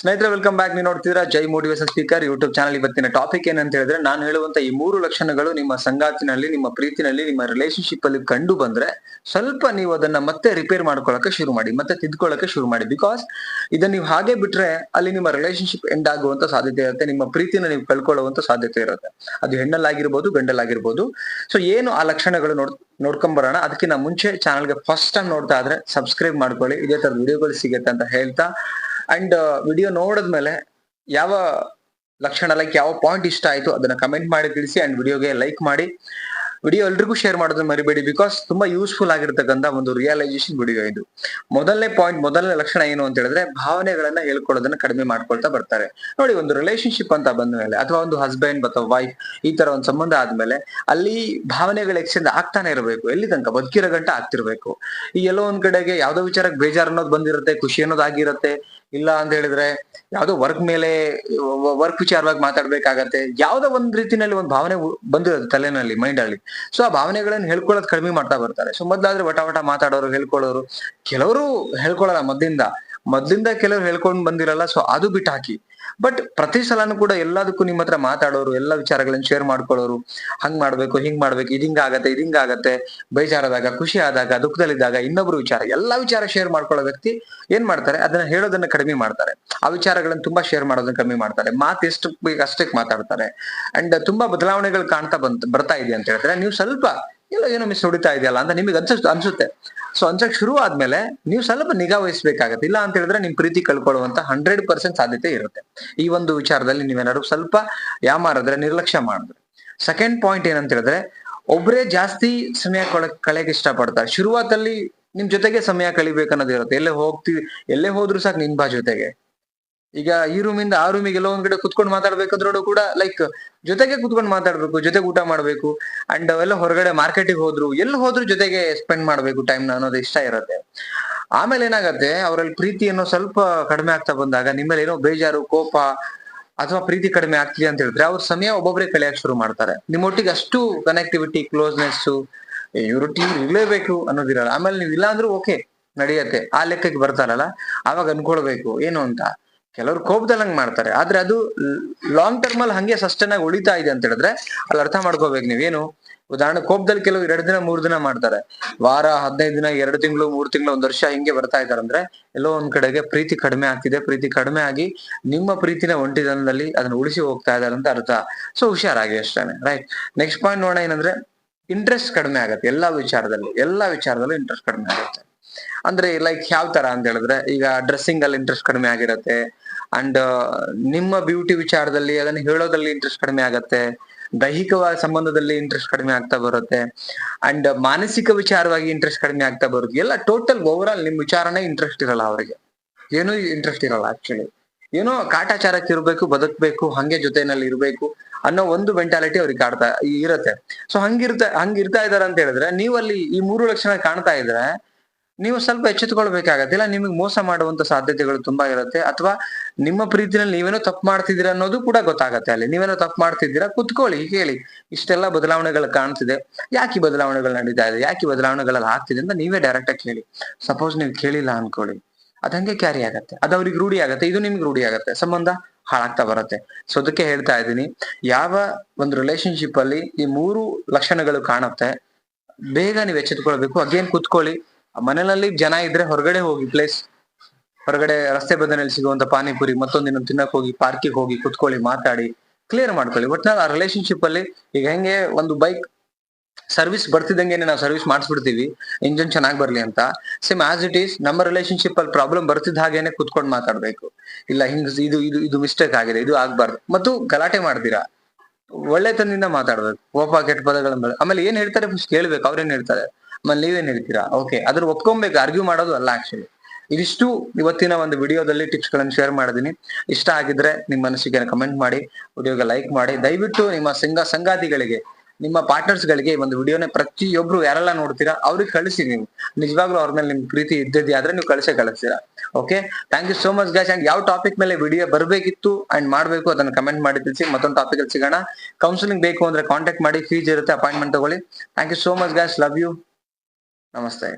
ಸ್ನೇಹಿತರೆ welcome back ನೀವು ನೋಡ್ತಿದ್ದೀರಾ Jai motivation speaker YouTube channel ಇವತ್ತಿನ ಟಾಪಿಕ್ ಏನಂತ ಹೇಳಿದ್ರೆ, ನಾನು ಹೇಳುವಂತ ಈ ಮೂರು ಲಕ್ಷಣಗಳು ನಿಮ್ಮ ಸಂಗಾತಿನಲ್ಲಿ, ನಿಮ್ಮ ಪ್ರೀತಿನಲ್ಲಿ, ನಿಮ್ಮ ರಿಲೇಶನ್ಶಿಪ್ ಅಲ್ಲಿ ಕಂಡು ಬಂದ್ರೆ ಸ್ವಲ್ಪ ನೀವು ಅದನ್ನ ಮತ್ತೆ ರಿಪೇರ್ ಮಾಡ್ಕೊಳ್ಳಕ್ಕೆ ಶುರು ಮಾಡಿ, ಮತ್ತೆ ತಿದ್ಕೊಳ್ಳಕ್ಕೆ ಶುರು ಮಾಡಿ. ಬಿಕಾಸ್ ಇದನ್ನ ನೀವು ಹಾಗೆ ಬಿಟ್ರೆ ಅಲ್ಲಿ ನಿಮ್ಮ ರಿಲೇಶನ್ಶಿಪ್ ಎಂಡ್ ಆಗುವಂತ ಸಾಧ್ಯತೆ ಇರುತ್ತೆ, ನಿಮ್ಮ ಪ್ರೀತಿನ ನೀವು ಕಳ್ಕೊಳ್ಳುವಂತ ಸಾಧ್ಯತೆ ಇರುತ್ತೆ. ಅದು ಹೆಣ್ಣಲ್ಲಾಗಿರ್ಬೋದು, ಗಂಡಲ್ಲಾಗಿರ್ಬೋದು. ಸೊ ಏನು ಆ ಲಕ್ಷಣಗಳು ನೋಡ್, ನೋಡ್ಕೊಂಬರೋಣ. ಅದಕ್ಕಿಂತ ಮುಂಚೆ ಚಾನಲ್ಗೆ ಫಸ್ಟ್ ಟೈಮ್ ನೋಡ್ತಾ ಇದ್ರೆ ಸಬ್ಸ್ಕ್ರೈಬ್ ಮಾಡ್ಕೊಳ್ಳಿ. ಇದೇ ತರ ವಿಡಿಯೋಗಳು ಸಿಗುತ್ತೆ ಅಂತ ಹೇಳ್ತಾ ಅಂಡ್ ವಿಡಿಯೋ ನೋಡಿದ್ಮೇಲೆ ಯಾವ ಲಕ್ಷಣ ಲೈಕ್ ಯಾವ ಪಾಯಿಂಟ್ ಇಷ್ಟ ಆಯ್ತು ಅದನ್ನ ಕಮೆಂಟ್ ಮಾಡಿ, ತಿಳಿಸಿ ಅಂಡ್ ವಿಡಿಯೋಗೆ ಲೈಕ್ ಮಾಡಿ. ವಿಡಿಯೋ ಎಲ್ರಿಗೂ ಶೇರ್ ಮಾಡೋದನ್ನ ಮರಿಬೇಡಿ ಬಿಕಾಸ್ ತುಂಬಾ ಯೂಸ್ಫುಲ್ ಆಗಿರ್ತಕ್ಕಂಥ ಒಂದು ರಿಯಲೈಸೇಷನ್ ವಿಡಿಯೋ ಇದು. ಮೊದಲನೇ ಪಾಯಿಂಟ್ ಮೊದಲನೇ ಲಕ್ಷಣ ಏನು ಅಂತ ಹೇಳಿದ್ರೆ ಭಾವನೆಗಳನ್ನ ಹೇಳ್ಕೊಳ್ಳೋದನ್ನ ಕಡಿಮೆ ಮಾಡ್ಕೊಳ್ತಾ ಬರ್ತಾರೆ. ನೋಡಿ, ಒಂದು ರಿಲೇಶನ್ಶಿಪ್ ಅಂತ ಬಂದ ಮೇಲೆ ಅಥವಾ ಒಂದು ಹಸ್ಬೆಂಡ್ ಅಥವಾ ವೈಫ್ ಈ ತರ ಒಂದು ಸಂಬಂಧ ಆದ್ಮೇಲೆ ಅಲ್ಲಿ ಭಾವನೆಗಳು ಎಕ್ಸ್ಚೇಂಜ್ ಆಗ್ತಾನೆ ಇರಬೇಕು. ಎಲ್ಲಿ ತನಕ? ಬದುಕಿರೋ ಗಂಟ ಆಗ್ತಿರ್ಬೇಕು. ಈ ಎಲ್ಲೋ ಒಂದ್ ಕಡೆಗೆ ಯಾವ್ದೋ ವಿಚಾರಕ್ಕೆ ಬೇಜಾರು ಅನ್ನೋದು ಬಂದಿರುತ್ತೆ, ಖುಷಿ ಅನ್ನೋದು ಆಗಿರುತ್ತೆ. ಇಲ್ಲ ಅಂತ ಹೇಳಿದ್ರೆ ಯಾವ್ದೋ ವರ್ಕ್ ಮೇಲೆ ವರ್ಕ್ ವಿಚಾರವಾಗಿ ಮಾತಾಡ್ಬೇಕಾಗತ್ತೆ. ಯಾವ್ದೋ ಒಂದ್ ರೀತಿನಲ್ಲಿ ಒಂದು ಭಾವನೆ ಬಂದಿರೋದು ತಲೆನಲ್ಲಿ ಮೈಂಡ್ ಅಲ್ಲಿ. ಸೊ ಆ ಭಾವನೆಗಳನ್ನ ಹೇಳ್ಕೊಳ್ಳೋದು ಕಡಿಮೆ ಮಾಡ್ತಾ ಬರ್ತಾರೆ. ಸೊ ಮೊದ್ಲಾದ್ರೆ ವಟ ವಟ ಮಾತಾಡೋರು, ಹೇಳ್ಕೊಳ್ಳೋರು. ಕೆಲವರು ಹೇಳ್ಕೊಳ್ಳಲ್ಲ ಮೊದ್ಲಿಂದ. ಮೊದ್ಲಿಂದ ಕೆಲವರು ಹೇಳ್ಕೊಂಡ್ ಬಂದಿರಲ್ಲ ಸೊ ಅದು ಬಿಟ್ಟು ಹಾಕಿ ಬಟ್ ಪ್ರತಿ ಸಲನು ಕೂಡ ಎಲ್ಲದಕ್ಕೂ ನಿಮ್ಮ ಹತ್ರ ಮಾತಾಡೋರು, ಎಲ್ಲ ವಿಚಾರಗಳನ್ನ ಶೇರ್ ಮಾಡ್ಕೊಳ್ಳೋರು, ಹಂಗ್ ಮಾಡ್ಬೇಕು, ಹಿಂಗ್ ಮಾಡ್ಬೇಕು ಇದಿಂಗ್ ಆಗತ್ತೆ ಇದಿಂಗ್ ಆಗತ್ತೆ, ಬೇಜಾರಾದಾಗ, ಖುಷಿ ಆದಾಗ, ದುಃಖದಲ್ಲಿದ್ದಾಗ ಇನ್ನೊಬ್ರು ವಿಚಾರ, ಎಲ್ಲಾ ವಿಚಾರ ಶೇರ್ ಮಾಡ್ಕೊಳ್ಳೋ ವ್ಯಕ್ತಿ ಏನ್ ಮಾಡ್ತಾರೆ? ಅದನ್ನ ಹೇಳೋದನ್ನ ಕಡಿಮೆ ಮಾಡ್ತಾರೆ. ಆ ವಿಚಾರಗಳನ್ನ ತುಂಬಾ ಶೇರ್ ಮಾಡೋದನ್ನ ಕಡಿಮೆ ಮಾಡ್ತಾರೆ. ಮಾತು ಎಷ್ಟು ಅಷ್ಟಕ್ಕೆ ಮಾತಾಡ್ತಾರೆ. ಅಂಡ್ ತುಂಬಾ ಬದಲಾವಣೆಗಳು ಕಾಣ್ತಾ ಬಂತ, ಬರ್ತಾ ಇದೆ ಅಂತ ಹೇಳಿದ್ರೆ ನೀವು ಸ್ವಲ್ಪ ಎಲ್ಲೋ ಏನೋ ಮಿಸ್ ಹೊಡಿತಾ ಇದೆಯಲ್ಲ ಅಂತ ನಿಮಗೆ ಅನ್ಸ ಅನ್ಸುತ್ತೆ. ಸೊ ಅನ್ಸಕ್ ಶುರು ಆದ್ಮೇಲೆ ನೀವು ಸ್ವಲ್ಪ ನಿಗಾ ವಹಿಸ್ಬೇಕಾಗತ್ತೆ. ಇಲ್ಲ ಅಂತ ಹೇಳಿದ್ರೆ ನಿಮ್ ಪ್ರೀತಿ ಕಳ್ಕೊಳ್ಳುವಂತ ಹಂಡ್ರೆಡ್ ಪರ್ಸೆಂಟ್ ಸಾಧ್ಯತೆ ಇರುತ್ತೆ. ಈ ಒಂದು ವಿಚಾರದಲ್ಲಿ ನೀವೇನಾದ್ರು ಸ್ವಲ್ಪ ಯಾಮಾರಿದ್ರೆ ನಿರ್ಲಕ್ಷ್ಯ ಮಾಡಿದ್ರೆ ಸೆಕೆಂಡ್ ಪಾಯಿಂಟ್ ಏನಂತ ಹೇಳಿದ್ರೆ, ಒಬ್ರೇ ಜಾಸ್ತಿ ಸಮಯ ಕೊಳ, ಕಳೆಯಕ್ಕೆ ಇಷ್ಟಪಡ್ತಾರೆ. ಶುರುವಾತಲ್ಲಿ ನಿಮ್ ಜೊತೆಗೆ ಸಮಯ ಕಳಿಬೇಕನ್ನೋದು ಇರುತ್ತೆ. ಎಲ್ಲೇ ಹೋಗ್ತೀವಿ ಎಲ್ಲೇ ಹೋದ್ರು ಸಾಕು ನಿನ್ ಬಾ ಜೊತೆಗೆ. ಈಗ ಈ ರೂಮಿಂದ ಆ ರೂಮಿಗೆ ಎಲ್ಲ ಒಂದ್ ಕಡೆ ಕುತ್ಕೊಂಡು ಮಾತಾಡ್ಬೇಕಾದ್ರೂ ಕೂಡ ಲೈಕ್ ಜೊತೆಗೆ ಕುತ್ಕೊಂಡು ಮಾತಾಡ್ಬೇಕು, ಜೊತೆಗೆ ಊಟ ಮಾಡ್ಬೇಕು ಅಂಡ್ ಎಲ್ಲ ಹೊರಗಡೆ ಮಾರ್ಕೆಟಿಗೆ ಹೋದ್ರು ಎಲ್ ಹೋದ್ರು ಜೊತೆಗೆ ಸ್ಪೆಂಡ್ ಮಾಡ್ಬೇಕು ಟೈಮ್ ಅನ್ನೋದು ಇಷ್ಟ ಇರುತ್ತೆ. ಆಮೇಲೆ ಏನಾಗತ್ತೆ, ಅವರಲ್ಲಿ ಪ್ರೀತಿ ಅನ್ನೋ ಸ್ವಲ್ಪ ಕಡಿಮೆ ಆಗ್ತಾ ಬಂದಾಗ, ನಿಮ್ಮಲ್ಲಿ ಏನೋ ಬೇಜಾರು, ಕೋಪ, ಅಥವಾ ಪ್ರೀತಿ ಕಡಿಮೆ ಆಗ್ತಿದೆ ಅಂತ ಹೇಳಿದ್ರೆ, ಅವ್ರ ಸಮಯ ಒಬ್ಬೊಬ್ರೆ ಕಳೆಯಕ್ ಶುರು ಮಾಡ್ತಾರೆ. ನಿಮ್ಮೊಟ್ಟಿಗೆ ಅಷ್ಟು ಕನೆಕ್ಟಿವಿಟಿ ಕ್ಲೋಸ್ನೆಸ್ ಇವ್ರೊಟ್ಟಿಗೆ ಇರ್ಲೇಬೇಕು ಅನ್ನೋದಿರಲ್ಲ. ಆಮೇಲೆ ನೀವು ಇಲ್ಲ ಅಂದ್ರೂ ಓಕೆ ನಡೆಯತ್ತೆ. ಆ ಲೆಕ್ಕಕ್ಕೆ ಬರ್ತಾರಲ್ಲ ಅವಾಗ ಅನ್ಕೊಳ್ಬೇಕು, ಏನು ಅಂತ? ಕೆಲವರು ಕೋಪದಲ್ಲಿ ಹಂಗೆ ಮಾಡ್ತಾರೆ. ಆದ್ರೆ ಅದು ಲಾಂಗ್ ಟರ್ಮ್ ಅಲ್ಲಿ ಹಂಗೆ ಸಸ್ಟೈನ್ ಆಗಿ ಉಳಿತಾ ಇದೆ ಅಂತ ಹೇಳಿದ್ರೆ ಅಲ್ಲಿ ಅರ್ಥ ಮಾಡ್ಕೋಬೇಕು ನೀವೇನು. ಉದಾಹರಣೆ ಕೋಪದಲ್ಲಿ ಕೆಲವು ಎರಡು ದಿನ, ಮೂರ್ ದಿನ ಮಾಡ್ತಾರೆ. ವಾರ, ಹದಿನೈದು ದಿನ, ಎರಡು ತಿಂಗಳು, ಮೂರ್ ತಿಂಗಳು, ಒಂದ್ ವರ್ಷ ಹಿಂಗೆ ಬರ್ತಾ ಇದಾರೆ ಅಂದ್ರೆ ಎಲ್ಲೋ ಒಂದ್ ಕಡೆಗೆ ಪ್ರೀತಿ ಕಡಿಮೆ ಆಗ್ತಿದೆ. ಪ್ರೀತಿ ಕಡಿಮೆ ಆಗಿ ನಿಮ್ಮ ಪ್ರೀತಿನ ಒಂಟಿದನದಲ್ಲಿ ಅದನ್ನ ಉಳಿಸಿ ಹೋಗ್ತಾ ಇದ್ದಾರೆ ಅಂತ ಅರ್ಥ. ಸೊ ಹುಷಾರಾಗಿ ಅಷ್ಟೇ ರೈಟ್ ನೆಕ್ಸ್ಟ್ ಪಾಯಿಂಟ್ ನೋಡೋಣ ಏನಂದ್ರೆ ಇಂಟ್ರೆಸ್ಟ್ ಕಡಿಮೆ ಆಗುತ್ತೆ. ಎಲ್ಲಾ ವಿಚಾರದಲ್ಲಿ, ಎಲ್ಲಾ ವಿಚಾರದಲ್ಲೂ ಇಂಟ್ರೆಸ್ಟ್ ಕಡಿಮೆ ಆಗುತ್ತೆ. ಅಂದ್ರೆ ಲೈಕ್ ಯಾವ ತರ ಅಂತ ಹೇಳಿದ್ರೆ, ಈಗ ಡ್ರೆಸ್ಸಿಂಗ್ ಅಲ್ಲಿ ಇಂಟ್ರೆಸ್ಟ್ ಕಡಿಮೆ ಆಗಿರತ್ತೆ ಅಂಡ್ ನಿಮ್ಮ ಬ್ಯೂಟಿ ವಿಚಾರದಲ್ಲಿ ಅದನ್ನ ಹೇಳೋದ್ರಲ್ಲಿ ಇಂಟ್ರೆಸ್ಟ್ ಕಡಿಮೆ ಆಗತ್ತೆ, ದೈಹಿಕವಾದ ಸಂಬಂಧದಲ್ಲಿ ಇಂಟ್ರೆಸ್ಟ್ ಕಡಿಮೆ ಆಗ್ತಾ ಬರುತ್ತೆ ಅಂಡ್ ಮಾನಸಿಕ ವಿಚಾರವಾಗಿ ಇಂಟ್ರೆಸ್ಟ್ ಕಡಿಮೆ ಆಗ್ತಾ ಬರುತ್ತೆ. ಎಲ್ಲ ಟೋಟಲ್ ಓವರ್ ಆಲ್ ನಿಮ್ ವಿಚಾರನೇ ಇಂಟ್ರೆಸ್ಟ್ ಇರಲ್ಲ ಅವರಿಗೆ. ಏನೂ ಇಂಟ್ರೆಸ್ಟ್ ಇರಲ್ಲ ಆಕ್ಚುಲಿ ಏನೋ ಕಾಟಾಚಾರಕ್ಕೆ ಇರಬೇಕು, ಬದುಕ್ಬೇಕು, ಹಂಗೆ ಜೊತೆನಲ್ಲಿ ಇರಬೇಕು ಅನ್ನೋ ಒಂದು ಮೆಂಟಾಲಿಟಿ ಅವ್ರಿಗೆ ಕಾಡ್ತಾ ಇರುತ್ತೆ. ಸೊ ಹಂಗಿರ್ತಾ ಹಂಗಿರ್ತಾ ಇದಾರೆ ಅಂತ ಹೇಳಿದ್ರೆ, ನೀವಲ್ಲಿ ಈ ಮೂರು ಲಕ್ಷಣ ಕಾಣ್ತಾ ಇದ್ರೆ ನೀವು ಸ್ವಲ್ಪ ಎಚ್ಚೆತ್ಕೊಳ್ಬೇಕಾಗತ್ತೆ. ಇಲ್ಲ, ನಿಮಗೆ ಮೋಸ ಮಾಡುವಂತ ಸಾಧ್ಯತೆಗಳು ತುಂಬಾ ಇರುತ್ತೆ. ಅಥವಾ ನಿಮ್ಮ ಪ್ರೀತಿನಲ್ಲಿ ನೀವೇನೋ ತಪ್ಪು ಮಾಡ್ತಿದ್ದೀರಾ ಅನ್ನೋದು ಕೂಡ ಗೊತ್ತಾಗತ್ತೆ ಅಲ್ಲಿ. ನೀವೇನೋ ತಪ್ಪು ಮಾಡ್ತಿದ್ದೀರಾ, ಕುತ್ಕೊಳ್ಳಿ ಕೇಳಿ ಇಷ್ಟೆಲ್ಲ ಬದಲಾವಣೆಗಳು ಕಾಣ್ತಿದೆ. ಯಾಕೆ ಬದಲಾವಣೆಗಳು ನಡೀತಾ ಇದೆ? ಯಾಕೆ ಬದಲಾವಣೆಗಳಲ್ಲಿ ಆಗ್ತಿದೆ ಅಂತ ನೀವೇ ಡೈರೆಕ್ಟ್ ಆಗಿ ಕೇಳಿ ಸಪೋಸ್ ನೀವು ಕೇಳಿಲ್ಲ ಅನ್ಕೊಳ್ಳಿ. ಅದ್ ಹಂಗೆ ಕ್ಯಾರಿ ಆಗತ್ತೆ. ಅದು ಅವ್ರಿಗೆ ರೂಢಿ ಆಗತ್ತೆ. ಇದು ನಿಮ್ಗೆ ರೂಢಿ ಆಗತ್ತೆ. ಸಂಬಂಧ ಹಾಳಾಗ್ತಾ ಬರುತ್ತೆ. ಸೊ ಅದಕ್ಕೆ ಹೇಳ್ತಾ ಇದ್ದೀನಿ. ಯಾವ ಒಂದು ರಿಲೇಶನ್ಶಿಪ್ ಅಲ್ಲಿ ಈ ಮೂರು ಲಕ್ಷಣಗಳು ಕಾಣುತ್ತೆ, ಬೇಗ ನೀವು ಎಚ್ಚೆತ್ಕೊಳ್ಬೇಕು. ಅಗೇನ್ ಕುತ್ಕೊಳ್ಳಿ. ಮನೆಯಲ್ಲಿ ಜನ ಇದ್ರೆ ಹೊರಗಡೆ ಹೋಗಿ ಪ್ಲೇಸ್ ಹೊರಗಡೆ ರಸ್ತೆ ಬದನಲ್ಲಿ ಸಿಗುವಂತ ಪಾನಿಪುರಿ ಮತ್ತೊಂದಿನ ತಿನ್ನಕ್ ಹೋಗಿ ಪಾರ್ಕಿಗೆ ಹೋಗಿ ಕುತ್ಕೊಳ್ಳಿ, ಮಾತಾಡಿ ಕ್ಲಿಯರ್ ಮಾಡ್ಕೊಳ್ಳಿ. ಒಟ್ನಲ್ಲಿ ಆ ರಿಲೇಶನ್ಶಿಪ್ ಅಲ್ಲಿ ಈಗ ಹೆಂಗೆ ಒಂದು ಬೈಕ್ ಸರ್ವಿಸ್ ಬರ್ತಿದ್ದಂಗೆ ನಾವು ಸರ್ವಿಸ್ ಮಾಡಿಸ್ಬಿಡ್ತೀವಿ ಇಂಜಿನ್ ಚೆನ್ನಾಗಿ ಬರ್ಲಿ ಅಂತ. ಸೇಮ್ ಆಸ್ ಇಟ್ ಈಸ್ ನಮ್ಮ ರಿಲೇಶನ್ಶಿಪ್ ಅಲ್ಲಿ ಪ್ರಾಬ್ಲಮ್ ಬರ್ತಿದ್ದ ಹಾಗೇನೆ ಕುತ್ಕೊಂಡು ಮಾತಾಡ್ಬೇಕು. ಇಲ್ಲ ಹಿಂಗ್ ಇದು ಇದು ಇದು ಮಿಸ್ಟೇಕ್ ಆಗಿದೆ, ಇದು ಆಗ್ಬಾರ್ದು. ಮತ್ತು ಗಲಾಟೆ ಮಾಡ್ತೀರಾ? ಒಳ್ಳೆತನದಿಂದ ಮಾತಾಡ್ಬೇಕು. ಓಪಾ ಕೆಟ್ಟ ಪದಗಳನ್ನ ಬೆಳೆ- ಆಮೇಲೆ ಏನ್ ಹೇಳ್ತಾರೆ ಫಸ್ಟ್ ಕೇಳ್ಬೇಕು, ಅವ್ರೇನ್ ಹೇಳ್ತಾರೆ? ಆಮೇಲೆ ನೀವೇನ್ ಹೇಳ್ತೀರಾ? ಓಕೆ ಅದ್ರ ಒಪ್ಕೊಬೇಕು ಆರ್ಗ್ಯೂ ಮಾಡೋದು ಅಲ್ಲ ಆಕ್ಚುಲಿ ಇದಿಷ್ಟು ಇವತ್ತಿನ ಒಂದು ವಿಡಿಯೋದಲ್ಲಿ ಟಿಪ್ಸ್ಗಳನ್ನು ಶೇರ್ ಮಾಡಿದೀನಿ. ಇಷ್ಟ ಆಗಿದ್ರೆ ನಿಮ್ಮ ಮನಸ್ಸಿಗೆ ಕಮೆಂಟ್ ಮಾಡಿ ವಿಡಿಯೋಗೆ ಲೈಕ್ ಮಾಡಿ. ದಯವಿಟ್ಟು ನಿಮ್ಮ ಸಂಘ, ಸಂಗಾತಿಗಳಿಗೆ, ನಿಮ್ಮ ಪಾರ್ಟ್ನರ್ಸ್ ಗಳಿಗೆ ಒಂದು ವಿಡಿಯೋನ ಪ್ರತಿಯೊಬ್ರು ಯಾರೆಲ್ಲ ನೋಡ್ತೀರಾ, ಅವ್ರಿಗೆ ಕಳಿಸಿ ನೀವು. ನಿಜವಾಗ್ಲೂ ಅವ್ರ ಮೇಲೆ ನಿಮ್ ಪ್ರೀತಿ ಇದ್ದಿದ್ದೆ ಆದ್ರೆ ನೀವು ಕಳಿಸೇ ಕಳಿಸ್ತೀರಾ. Okay thank you so much guys and ಯಾವ ಟಾಪಿಕ್ ಮೇಲೆ ವಿಡಿಯೋ ಬರಬೇಕಿತ್ತು ಅಂಡ್ ಮಾಡ್ಬೇಕು ಅದನ್ನ ಕಮೆಂಟ್ ಮಾಡಿ ತಿಳಿಸಿ ಮತ್ತೊಂದು ಟಾಪಿಕ್ ಅಲ್ಲಿ ಸಿಗೋಣ. ಕೌನ್ಸಿಲಿಂಗ್ ಬೇಕು ಅಂದ್ರೆ ಕಾಂಟ್ಯಾಕ್ಟ್ ಮಾಡಿ ಫೀಸ್ ಇರುತ್ತೆ ಅಪಾಯಿಂಟ್ಮೆಂಟ್ ತಗೊಳ್ಳಿ. Thank you so much guys love you నమస్తే